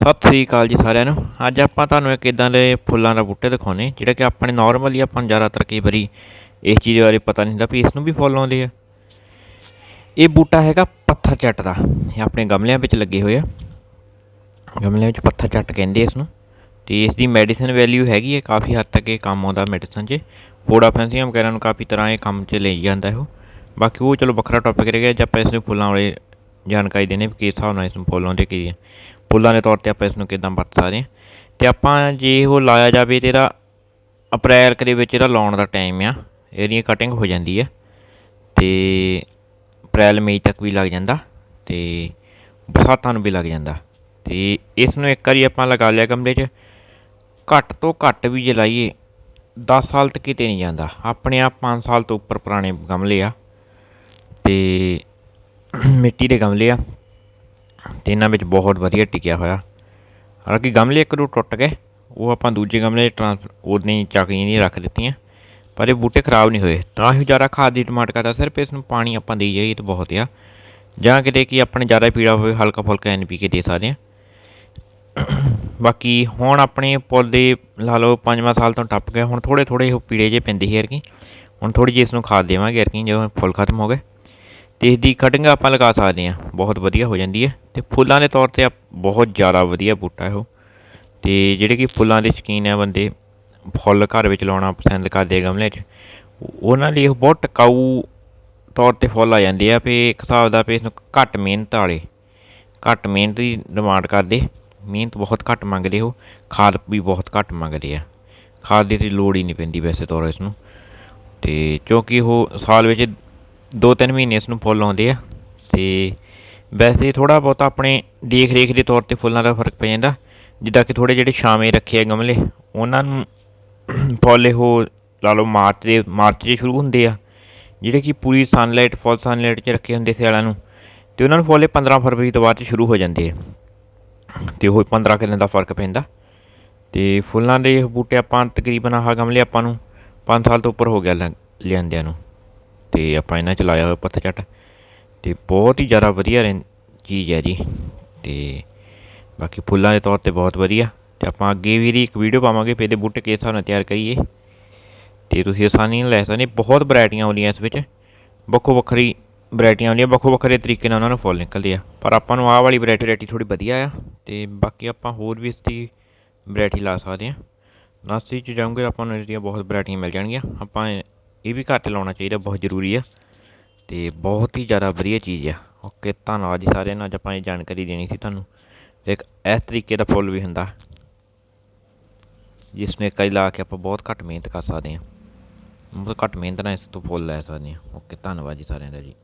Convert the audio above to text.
ਸਤਿ ਸ੍ਰੀ ਅਕਾਲ ਜੀ ਸਾਰਿਆਂ ਨੂੰ। ਅੱਜ ਆਪਾਂ ਤੁਹਾਨੂੰ ਇੱਕ ਇਦਾਂ ਦੇ ਫੁੱਲਾਂ ਦਾ ਬੂਟੇ ਦਿਖਾਉਣੇ, ਜਿਹੜਾ ਕਿ ਆਪਣੇ ਨਾਰਮਲੀ ਆਪਾਂ ਨੂੰ ਜ਼ਿਆਦਾਤਰ ਕਈ ਵਾਰੀ ਇਸ ਚੀਜ਼ ਬਾਰੇ ਪਤਾ ਨਹੀਂ ਹੁੰਦਾ ਵੀ ਇਸ ਨੂੰ ਵੀ ਫੁੱਲ ਆਉਂਦੇ ਆ। ਇਹ ਬੂਟਾ ਹੈਗਾ ਪੱਥਰ ਚੱਟ ਦਾ, ਇਹ ਆਪਣੇ ਗਮਲਿਆਂ ਵਿੱਚ ਲੱਗੇ ਹੋਏ ਆ। ਗਮਲਿਆਂ ਵਿੱਚ ਪੱਥਰ ਚੱਟ ਕਹਿੰਦੇ ਇਸ ਨੂੰ। ਤੇ ਇਸ ਦੀ ਮੈਡੀਸਨ ਵੈਲਿਊ ਹੈਗੀ ਹੈ ਕਾਫੀ ਹੱਦ ਤੱਕ ਇਹ ਕੰਮ ਆਉਂਦਾ ਮੈਡੀਸਨ 'ਚ। ਫੋੜਾ ਫੈਂਸੀਆਂ ਵਗੈਰਾ ਨੂੰ ਕਾਫੀ ਤਰ੍ਹਾਂ ਇਹ ਕੰਮ 'ਚ ਲਈ ਜਾਂਦਾ ਇਹੋ ਬਾਕੀ ਉਹ ਚਲੋ ਵੱਖਰਾ ਟੌਪਿਕ ਰਹਿ ਗਿਆ, ਜੇ ਆਪਾਂ ਇਸ ਨੂੰ ਫੁੱਲਾਂ ਵਾਲੇ ਜਾਣਕਾਰੀ ਦੇਣੇ, ਵੀ ਕਿਸ ਹਿਸਾਬ ਨਾਲ ਇਸ ਨੂੰ ਫੁੱਲ ਆਉਂਦੇ, ਕੀ ਹੈ ਫੁੱਲਾਂ ਦੇ ਤੌਰ ਤੇ ਆਪਾਂ ਇਸ ਨੂੰ ਕਿਦਾਂ ਵਰਤ ਸਕਦੇ ਹਾਂ। ਤੇ ਆਪਾਂ ਜੇ ਉਹ ਲਾਇਆ ਜਾਵੇ ਤੇ ਇਹਦਾ ਅਪ੍ਰੈਲ ਕੁ ਦੇ ਵਿੱਚ ਇਹਦਾ ਲਾਉਣ ਦਾ ਟਾਈਮ ਆ ਇਹਦੀ ਕਟਿੰਗ ਹੋ ਜਾਂਦੀ ਹੈ ਤੇ ਅਪ੍ਰੈਲ, ਮਈ ਤੱਕ ਵੀ ਲੱਗ ਜਾਂਦਾ ਤੇ ਬਰਸਾਤਾਂ ਨੂੰ ਵੀ ਲੱਗ ਜਾਂਦਾ। ਤੇ ਇਸ ਨੂੰ ਇੱਕ ਵਾਰੀ ਆਪਾਂ ਲਗਾ ਲਿਆ ਗਮਲੇ 'ਚ, ਘੱਟ ਤੋਂ ਘੱਟ ਵੀ ਜੇ ਲਾਈਏ 10 ਸਾਲ ਤੱਕ ਕਿਤੇ ਨਹੀਂ ਜਾਂਦਾ। ਆਪਣੇ ਆਪ 5 ਸਾਲ ਤੋਂ ਉੱਪਰ ਪੁਰਾਣੇ ਗਮਲੇ ਆ ਤੇ ਮਿੱਟੀ ਦੇ ਗਮਲੇ ਆ। ਤੇ ਇਹਨਾਂ ਵਿੱਚ ਬਹੁਤ ਵਧੀਆ ਟਿਕਿਆ ਹੋਇਆ। ਹਾਲਾਂਕਿ ਗਮਲੇ ਇੱਕ ਦੋ ਟੁੱਟ ਗਏ, ਉਹ ਆਪਾਂ ਦੂਜੇ ਗਮਲੇ 'ਚ ਟ੍ਰਾਂਸ ਉਹਨੇ ਚੱਕੀਆਂ ਨਹੀਂ ਰੱਖ ਦਿੱਤੀਆਂ, ਪਰ ਇਹ ਬੂਟੇ ਖਰਾਬ ਨਹੀਂ ਹੋਏ। ਤਾਂ ਹੀ ਜ਼ਿਆਦਾ ਖਾਦ ਦੀ ਡਿਮਾਂਡ ਕਰਦਾ, ਸਿਰਫ ਇਸ ਨੂੰ ਪਾਣੀ ਆਪਾਂ ਦੇਈ ਜਾਈਏ ਤਾਂ ਬਹੁਤ ਆ। ਜਾਂ ਕਿਤੇ ਕਿ ਆਪਣੇ ਜ਼ਿਆਦਾ ਪੀੜਾ ਹੋਵੇ, ਹਲਕਾ ਫੁਲਕਾ ਐਨ ਪੀ ਕੇ ਦੇ ਸਕਦੇ ਆ। ਬਾਕੀ ਹੁਣ ਆਪਣੇ ਪੌਦੇ ਲਾ ਲਓ ਪੰਜਵਾਂ ਸਾਲ ਤੋਂ ਟੱਪ ਗਏ, ਹੁਣ ਥੋੜੇ ਥੋੜੇ ਉਹ ਪੀੜੇ ਜੇ ਪੈਂਦੇ ਸੀ ਯਾਰਕੀ ਹੁਣ ਥੋੜੀ ਜਿਹੀ ਇਸ ਨੂੰ ਖਾਦ ਦੇਵਾਂਗੇ ਯਾਰਕੀ ਜਦੋਂ ਫੁੱਲ ਖਤਮ ਹੋ ਗਏ। ਤੇ ਇਸ ਦੀ ਕਟਿੰਗ ਆਪਾਂ ਲਗਾ ਸਕਦੇ ਹਾਂ। ਬਹੁਤ ਵਧੀਆ ਹੋ ਜਾਂਦੀ ਹੈ ਤੇ ਫੁੱਲਾਂ ਦੇ ਤੌਰ ਤੇ ਆ ਬਹੁਤ ਜ਼ਿਆਦਾ ਵਧੀਆ ਬੂਟਾ ਹੈ ਉਹ ਤੇ ਜਿਹੜੇ ਕਿ ਫੁੱਲਾਂ ਦੇ ਸ਼ੌਕੀਨ ਆ ਬੰਦੇ, ਫੁੱਲ ਘਰ ਵਿੱਚ ਲਾਉਣਾ ਪਸੰਦ ਕਰਦੇ ਆ ਗਮਲੇ 'ਚ, ਉਹਨਾਂ ਲਈ ਇਹ ਬਹੁਤ ਟਿਕਾਊ ਤੌਰ ਤੇ ਫੁੱਲ ਆ ਜਾਂਦੇ ਆ ਵੀ ਇੱਕ ਹਿਸਾਬ ਦਾ ਵੀ ਇਸ ਨੂੰ ਘੱਟ ਮਿਹਨਤ ਵਾਲੇ, ਘੱਟ ਮਿਹਨਤ ਦੀ ਡਿਮਾਂਡ ਕਰਦੇ। ਮਿਹਨਤ ਬਹੁਤ ਘੱਟ ਮੰਗਦੇ ਉਹ, ਖਾਦ ਵੀ ਬਹੁਤ ਘੱਟ ਮੰਗਦੇ ਆ। ਖਾਦ ਦੀ ਲੋੜ ਹੀ ਨਹੀਂ ਪੈਂਦੀ ਵੈਸੇ ਤੌਰ ਇਸ ਨੂੰ। ਤੇ ਕਿਉਂਕਿ ਉਹ ਸਾਲ ਵਿੱਚ ਦੋ ਤਿੰਨ ਮਹੀਨੇ ਇਸ ਨੂੰ ਫੁੱਲ ਆਉਂਦੇ ਆ ਤੇ ਵੈਸੇ ਥੋੜਾ ਬਹੁਤਾ ਆਪਣੇ ਦੇਖ ਰੇਖ ਦੇ ਤੌਰ ਤੇ ਫੁੱਲਾਂ ਦਾ ਫ਼ਰਕ ਪੈ ਜਾਂਦਾ। ਜਿੱਦਾਂ ਕਿ ਥੋੜੇ ਜਿਹੜੇ ਛਾਵੇਂ ਰੱਖੇ ਆ ਗਮਲੇ, ਉਹਨਾਂ ਨੂੰ ਫੁੱਲ ਉਹ ਲਾ ਲਓ ਮਾਰਚ ਦੇ, ਮਾਰਚ 'ਚ ਸ਼ੁਰੂ ਹੁੰਦੇ ਆ, ਜਿਹੜੇ ਕਿ ਪੂਰੀ ਸਨਲਾਈਟ ਫੁੱਲ ਸਨਲਾਈਟ 'ਚ ਰੱਖੇ ਹੁੰਦੇ ਸਿਆਲਾਂ ਨੂੰ, ਤੇ ਉਹਨਾਂ ਨੂੰ ਫੁੱਲ ਇਹ 15 ਫਰਵਰੀ ਤੋਂ ਬਾਅਦ 'ਚ ਸ਼ੁਰੂ ਹੋ ਜਾਂਦੇ ਆ। ਤੇ ਉਹ 15 ਕੁ ਦਿਨ ਦਾ ਫ਼ਰਕ ਪੈਂਦਾ। ਤੇ ਫੁੱਲਾਂ ਦੇ ਬੂਟੇ ਆਪਾਂ ਤਕਰੀਬਨ ਆਹ ਗਮਲੇ ਆਪਾਂ ਨੂੰ 5 ਸਾਲ ਤੋਂ ਉੱਪਰ ਹੋ ਗਿਆ ਲਿਆਂਦਿਆਂ ਨੂੰ। ਤੇ ਆਪਾਂ ਇਹਨਾਂ ਚ ਲਾਇਆ ਹੋਇਆ ਪੱਥਰ ਚੱਟ ਤੇ ਬਹੁਤ ਹੀ ਜ਼ਿਆਦਾ ਵਧੀਆ ਰਹਿੰ- ਚੀਜ਼ ਹੈ ਜੀ। ਤੇ ਬਾਕੀ ਫੁੱਲਾਂ ਦੇ ਤੌਰ ਤੇ ਬਹੁਤ ਵਧੀਆ। ਤੇ ਆਪਾਂ ਅੱਗੇ ਵੀ ਇਹਦੀ ਇੱਕ ਵੀਡੀਓ ਪਾਵਾਂਗੇ ਵੀ ਇਹਦੇ ਬੂਟੇ ਕਿਸ ਹਿਸਾਬ ਨਾਲ ਤਿਆਰ ਕਰੀਏ। ਤੇ ਤੁਸੀਂ ਆਸਾਨੀ ਨਾਲ ਲੈ ਸਕਦੇ ਬਹੁਤ ਵੈਰਾਈਟੀਆਂ ਆਉਂਦੀਆਂ ਇਸ ਵਿੱਚ। ਵੱਖੋ ਵੱਖਰੀ ਵੈਰਾਈਟੀਆਂ ਆਉਂਦੀਆਂ, ਵੱਖੋ ਵੱਖਰੇ ਤਰੀਕੇ ਨਾਲ ਉਹਨਾਂ ਨੂੰ ਫੁੱਲ ਨਿਕਲਦੇ ਆ। ਪਰ ਆਪਾਂ ਨੂੰ ਆਹ ਵਾਲੀ ਵੈਰਾਈਟੀ ਵੈਰਾਈਟੀ ਥੋੜੀ ਵਧੀਆ ਆ। ਤੇ ਬਾਕੀ ਆਪਾਂ ਹੋਰ ਵੀ ਇਸ ਦੀ ਵੈਰਾਈਟੀ ਲਾ ਸਕਦੇ ਆ ਨਰਸਰੀ 'ਚ ਜਾਉਂਗੇ ਆਪਾਂ ਨੂੰ ਇਸ ਦੀਆਂ ਬਹੁਤ ਵੈਰਾਈਟੀਆਂ ਮਿਲ ਜਾਣਗੀਆਂ। ਆਪਾਂ ਇਹ ਵੀ ਘੱਟ ਲਾਉਣਾ ਚਾਹੀਦਾ, ਬਹੁਤ ਜ਼ਰੂਰੀ ਆ। ਤੇ ਬਹੁਤ ਹੀ ਜ਼ਿਆਦਾ ਵਧੀਆ ਚੀਜ਼ ਆ। ਓਕੇ, ਧੰਨਵਾਦ ਜੀ ਸਾਰਿਆਂ ਨੂੰ ਅੱਜ ਆਪਾਂ ਇਹ ਜਾਣਕਾਰੀ ਦੇਣੀ ਸੀ ਤੁਹਾਨੂੰ। ਤੇ ਇੱਕ ਇਸ ਤਰੀਕੇ ਦਾ ਫੁੱਲ ਵੀ ਹੁੰਦਾ। ਜਿਸ ਨੂੰ ਇੱਕ ਵਾਰੀ ਲਾ ਕੇ ਆਪਾਂ ਬਹੁਤ ਘੱਟ ਮਿਹਨਤ ਕਰ ਸਕਦੇ ਹਾਂ। ਬਹੁਤ ਘੱਟ ਮਿਹਨਤ ਨਾਲ ਇਸ ਤੋਂ ਫੁੱਲ ਲੈ ਸਕਦੇ ਹਾਂ। ਓਕੇ, ਧੰਨਵਾਦ ਜੀ ਸਾਰਿਆਂ ਦਾ ਜੀ।